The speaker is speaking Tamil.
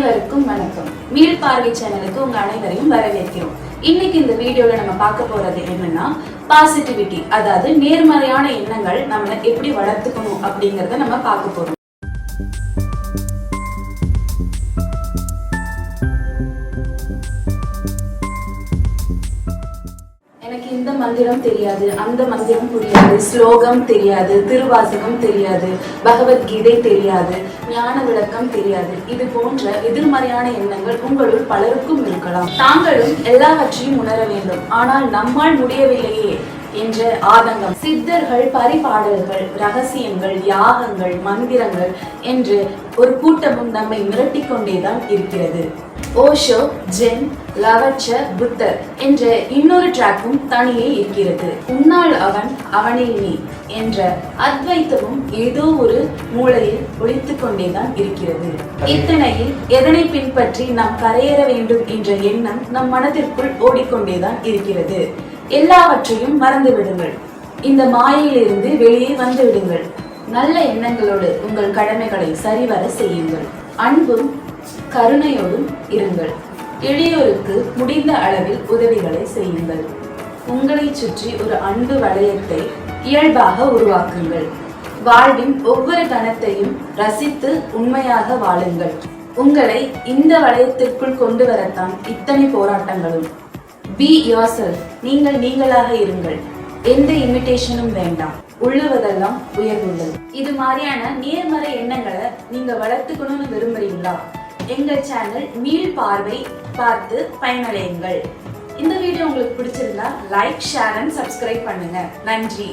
அனைவருக்கும் வணக்கம். மீள் பார்வை சேனலுக்கு உங்க அனைவரையும் வரவேற்கிறோம். இன்னைக்கு இந்த வீடியோல நம்ம பார்க்க போறது என்னன்னா பாசிட்டிவிட்டி அதாவது நேர்மறையான எண்ணங்கள் நம்மளை எப்படி வளர்த்துக்கணும் அப்படிங்கறத நம்ம பார்க்க போறோம். இந்த மந்திரம் தெரியாது அந்த மந்திரம் புரியாது ஸ்லோகம் தெரியாது திருவாசகம் தெரியாது பகவத்கீதை தெரியாது ஞான விளக்கம் தெரியாது. இது போன்ற எதிர்மறையான எண்ணங்கள் உங்களுள் பலருக்கும் இருக்கலாம். தாங்களும் எல்லாவற்றையும் உணர வேண்டும். ஆனால் நம்மால் முடியவில்லையே என்ற ஆதங்கம். சித்தர்கள் பரிபாடல்கள் ரகசியங்கள் யாகங்கள் மந்திரங்கள் என்று ஒரு கூட்டமும் நம்மை மிரட்டிக் கொண்டேதான் இருக்கிறது. ஓஷோ ஜென் லவச்ச புத்தர் என்ற இன்னொரு ட்ராக்கும் தனியே இருக்கிறது. உன்னால் அவன் அவனில் நீ என்ற அத்வைத்தமும் ஏதோ ஒரு மூலையில் ஒழித்துக் கொண்டேதான் இருக்கிறது. இத்தனையில் எதனை பின்பற்றி நாம் கரையேற வேண்டும் என்ற எண்ணம் நம் மனதிற்குள் ஓடிக்கொண்டேதான் இருக்கிறது. எல்லாவற்றையும் மறந்து விடுங்கள். இந்த மாயையிலிருந்து வெளியே வந்து விடுங்கள். நல்ல எண்ணங்களோடு உங்கள் கடமைகளை சரிவர செய்யுங்கள். அன்பும் கருணையோடும் இருங்கள். எளியோருக்கு முடிந்த அளவில் உதவிகளை செய்யுங்கள். உங்களை சுற்றி ஒரு அன்பு வளையத்தை இயல்பாக உருவாக்குங்கள். வாழ்வின் ஒவ்வொரு கணத்தையும் ரசித்து உண்மையாக வாழுங்கள். உங்களை இந்த வளையத்திற்குள் கொண்டு வரத்தான் இத்தனை போராட்டங்களும். Be yourself. நீங்கள் நீங்களாக இருங்கள். எந்த இமிட்டேஷனும் வேண்டாம். உள்ளுவதெல்லாம் உயர்வுங்கள் இது மாதிரியான நேர்மறை எண்ணங்களை நீங்க வளர்த்துக்கணும்னு விரும்புறீங்களா? எங்கள் சேனல் மீள் பார்வை பார்த்து பயனடையுங்கள். இந்த வீடியோ உங்களுக்கு பிடிச்சிருந்தா லைக் ஷேர் அண்ட் சப்ஸ்கிரைப் பண்ணுங்க. நன்றி.